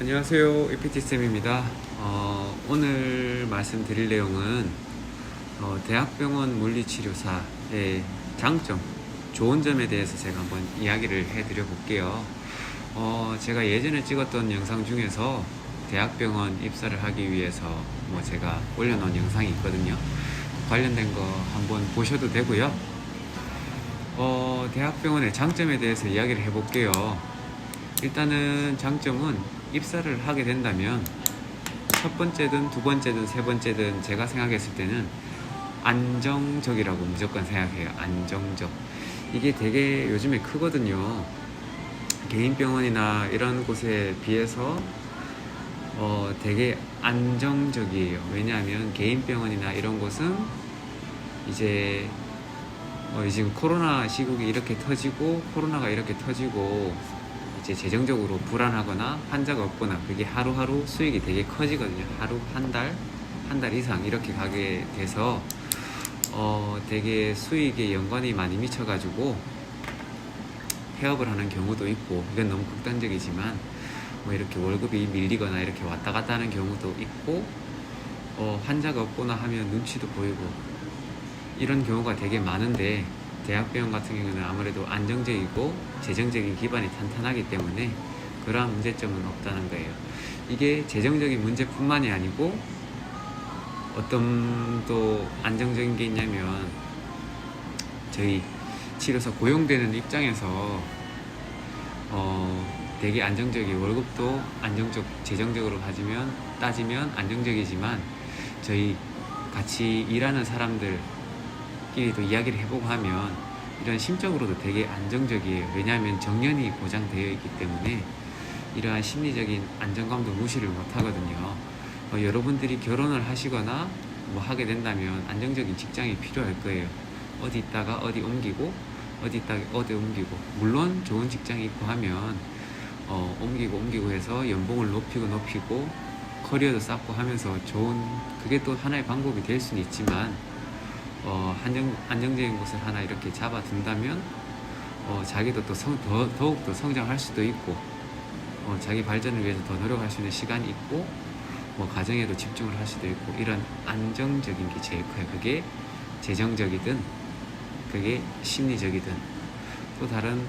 안녕하세요. EPT쌤입니다. 어, 오늘 말씀드릴 내용은 어, 대학병원 물리치료사의 장점, 좋은 점에 대해서 제가 한번 이야기를 해드려 볼게요. 어, 제가 예전에 찍었던 영상 중에서 대학병원 입사를 하기 위해서 뭐 제가 올려놓은 영상이 있거든요. 관련된 거 한번 보셔도 되고요. 어, 대학병원의 장점에 대해서 이야기를 해볼게요. 일단은 장점은 입사를 하게 된다면 첫 번째든 두 번째든 세 번째든 제가 생각했을 때는 안정적이라고 무조건 생각해요. 안정적. 이게 되게 요즘에 크거든요. 개인 병원이나 이런 곳에 비해서 어, 되게 안정적이에요. 왜냐하면 개인 병원이나 이런 곳은 이제 어, 지금 코로나 시국이 이렇게 터지고 코로나가 이렇게 터지고 이제 재정적으로 불안하거나 환자가 없거나 그게 하루하루 수익이 되게 커지거든요. 하루 한 달, 한 달 이상 이렇게 가게 돼서 어 되게 수익에 연관이 많이 미쳐가지고 폐업을 하는 경우도 있고 이건 너무 극단적이지만 뭐 이렇게 월급이 밀리거나 이렇게 왔다 갔다 하는 경우도 있고 어 환자가 없거나 하면 눈치도 보이고 이런 경우가 되게 많은데 대학병원 같은 경우는 아무래도 안정적이고 재정적인 기반이 탄탄하기 때문에 그러한 문제점은 없다는 거예요. 이게 재정적인 문제뿐만이 아니고 어떤 또 안정적인 게 있냐면 저희 치료사 고용되는 입장에서 어 되게 안정적이 월급도 안정적 재정적으로 가지면 따지면 안정적이지만 저희 같이 일하는 사람들 끼리도 이야기를 해보고 하면 이런 심적으로도 되게 안정적이에요. 왜냐하면 정년이 보장되어 있기 때문에 이러한 심리적인 안정감도 무시를 못 하거든요. 어, 여러분들이 결혼을 하시거나 뭐 하게 된다면 안정적인 직장이 필요할 거예요. 어디 있다가 어디 옮기고 어디 있다가 어디 옮기고 물론 좋은 직장이 있고 하면 어, 옮기고 옮기고 해서 연봉을 높이고 높이고 커리어도 쌓고 하면서 좋은 그게 또 하나의 방법이 될 수는 있지만 어, 안정, 안정적인 곳을 하나 이렇게 잡아둔다면 어, 자기도 또 성, 더, 더욱더 성장할 수도 있고 어, 자기 발전을 위해서 더 노력할 수 있는 시간이 있고 뭐 가정에도 집중을 할 수도 있고 이런 안정적인 게 제일 커요. 그게 재정적이든 그게 심리적이든 또 다른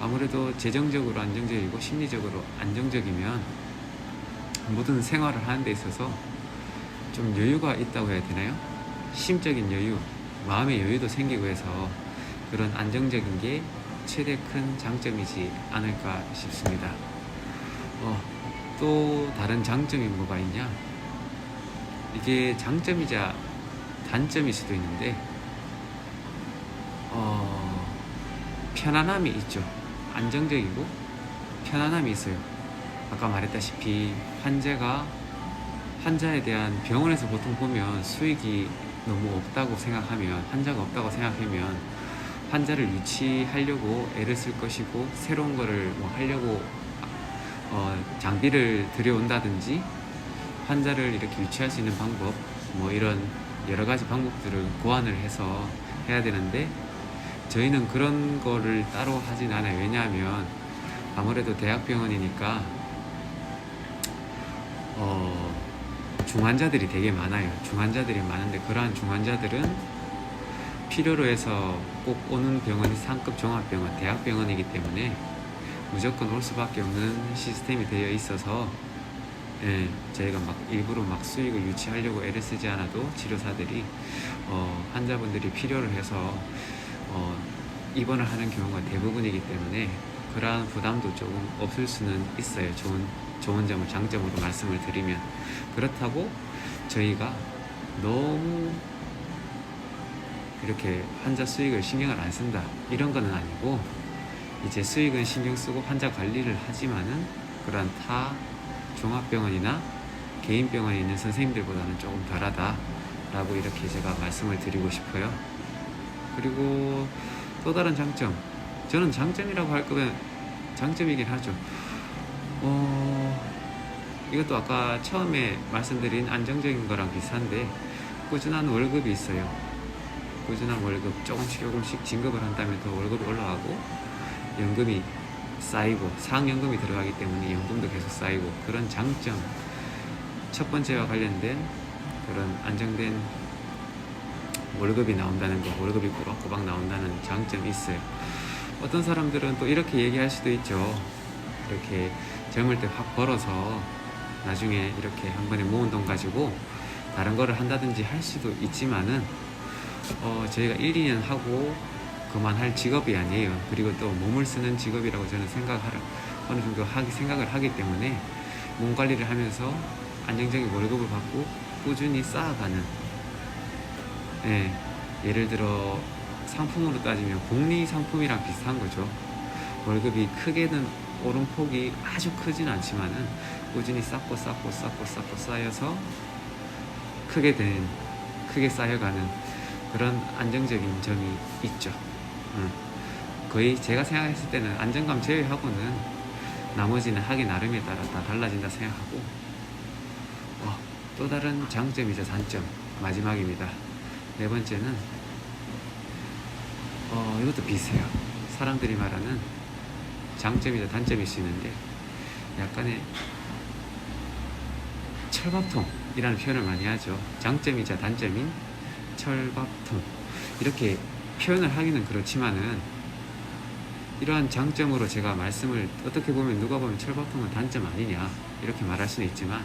아무래도 재정적으로 안정적이고 심리적으로 안정적이면 모든 생활을 하는 데 있어서 좀 여유가 있다고 해야 되나요? 심적인 여유, 마음의 여유도 생기고 해서 그런 안정적인 게 최대 큰 장점이지 않을까 싶습니다. 어, 또 다른 장점이 뭐가 있냐? 이게 장점이자 단점일 수도 있는데, 어, 편안함이 있죠. 안정적이고 편안함이 있어요. 아까 말했다시피 환자가 환자에 대한 병원에서 보통 보면 수익이 너무 없다고 생각하면 환자가 없다고 생각하면 환자를 유치하려고 애를 쓸 것이고 새로운 거를 뭐 하려고 어, 장비를 들여온다든지 환자를 이렇게 유치할 수 있는 방법 뭐 이런 여러 가지 방법들을 고안을 해서 해야 되는데 저희는 그런 거를 따로 하진 않아요. 왜냐하면 아무래도 대학병원이니까 어, 중환자들이 되게 많아요. 중환자들이 많은데 그러한 중환자들은 필요로 해서 꼭 오는 병원이 상급 종합병원, 대학병원이기 때문에 무조건 올 수밖에 없는 시스템이 되어 있어서 예, 저희가 막 일부러 막 수익을 유치하려고 애를 쓰지 않아도 치료사들이 어, 환자분들이 필요를 해서 어, 입원을 하는 경우가 대부분이기 때문에 그러한 부담도 조금 없을 수는 있어요. 좋은 좋은 점을 장점으로 말씀을 드리면 그렇다고 저희가 너무 이렇게 환자 수익을 신경을 안 쓴다 이런 거는 아니고 이제 수익은 신경 쓰고 환자 관리를 하지만은 그런 타 종합병원이나 개인 병원에 있는 선생님들보다는 조금 덜하다라고 이렇게 제가 말씀을 드리고 싶어요. 그리고 또 다른 장점 저는 장점이라고 할 거면 장점이긴 하죠. 어, 이것도 아까 처음에 말씀드린 안정적인 거랑 비슷한데 꾸준한 월급이 있어요. 꾸준한 월급 조금씩 조금씩 진급을 한다면 더 월급이 올라가고 연금이 쌓이고 사학연금이 들어가기 때문에 연금도 계속 쌓이고 그런 장점 첫 번째와 관련된 그런 안정된 월급이 나온다는 거 월급이 꼬박꼬박 나온다는 장점이 있어요 어떤 사람들은 또 이렇게 얘기할 수도 있죠 이렇게 젊을 때 확 벌어서 나중에 이렇게 한 번에 모은 돈 가지고 다른 거를 한다든지 할 수도 있지만은 어, 저희가 1, 2년 하고 그만할 직업이 아니에요. 그리고 또 몸을 쓰는 직업이라고 저는 생각을 어느 정도 하기, 생각을 하기 때문에 몸 관리를 하면서 안정적인 월급을 받고 꾸준히 쌓아가는 예, 예를 들어 상품으로 따지면 복리 상품이랑 비슷한 거죠. 월급이 크게는 오름폭이 아주 크진 않지만은 꾸준히 쌓고 쌓고 쌓고 쌓고 쌓여서 크게 된 크게 쌓여가는 그런 안정적인 점이 있죠. 음. 거의 제가 생각했을 때는 안정감 제외하고는 나머지는 하기 나름에 따라 다 달라진다 생각하고 어, 또 다른 장점이자 단점 마지막입니다. 네 번째는 어, 이것도 비슷해요. 사람들이 말하는 장점이자 단점일 수 있는데 약간의 철밥통이라는 표현을 많이 하죠. 장점이자 단점인 철밥통 이렇게 표현을 하기는 그렇지만은 이러한 장점으로 제가 말씀을 어떻게 보면 누가 보면 철밥통은 단점 아니냐 이렇게 말할 수는 있지만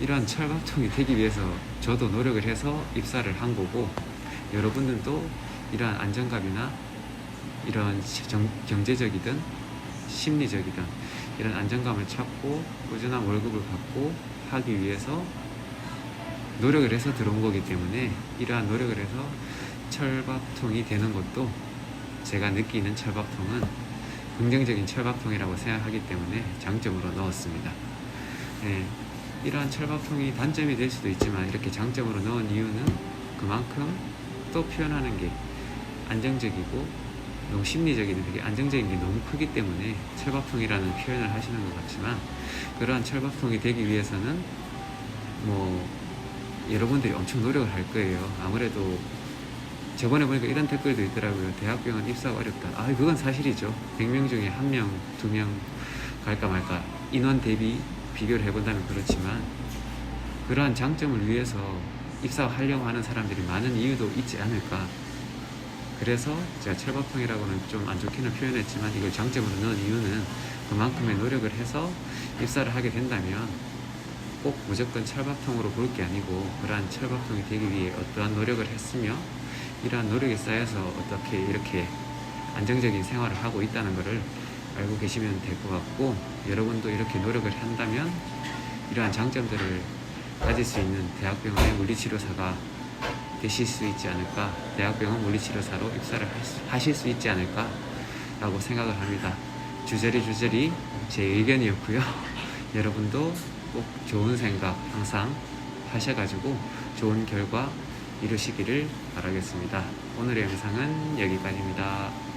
이러한 철밥통이 되기 위해서 저도 노력을 해서 입사를 한 거고 여러분들도 이러한 안정감이나 이런 정- 경제적이든 심리적이든 이런 안정감을 찾고 꾸준한 월급을 받고 하기 위해서 노력을 해서 들어온 거기 때문에 이러한 노력을 해서 철밥통이 되는 것도 제가 느끼는 철밥통은 긍정적인 철밥통이라고 생각하기 때문에 장점으로 넣었습니다. 네, 이러한 철밥통이 단점이 될 수도 있지만 이렇게 장점으로 넣은 이유는 그만큼 또 표현하는 게 안정적이고 너무 심리적인 되게 안정적인 게 너무 크기 때문에 철밥통이라는 표현을 하시는 것 같지만 그러한 철밥통이 되기 위해서는 뭐 여러분들이 엄청 노력을 할 거예요. 아무래도 저번에 보니까 이런 댓글도 있더라고요. 대학병원 입사가 어렵다. 아, 그건 사실이죠. 100명 중에 한 명, 두 명 갈까 말까 인원 대비 비교를 해본다면 그렇지만 그러한 장점을 위해서 입사하려고 하는 사람들이 많은 이유도 있지 않을까. 그래서 제가 철밥통이라고는 좀 안 좋게는 표현했지만 이걸 장점으로 넣은 이유는 그만큼의 노력을 해서 입사를 하게 된다면 꼭 무조건 철밥통으로 볼 게 아니고 그러한 철밥통이 되기 위해 어떠한 노력을 했으며 이러한 노력에 쌓여서 어떻게 이렇게 안정적인 생활을 하고 있다는 것을 알고 계시면 될 것 같고 여러분도 이렇게 노력을 한다면 이러한 장점들을 가질 수 있는 대학병원의 물리치료사가 되실 수 있지 않을까 대학병원 물리치료사로 입사를 하실 수 있지 않을까 라고 생각을 합니다 주저리 주저리 제 의견이었고요 여러분도 꼭 좋은 생각 항상 하셔가지고 좋은 결과 이루시기를 바라겠습니다. 오늘의 영상은 여기까지입니다.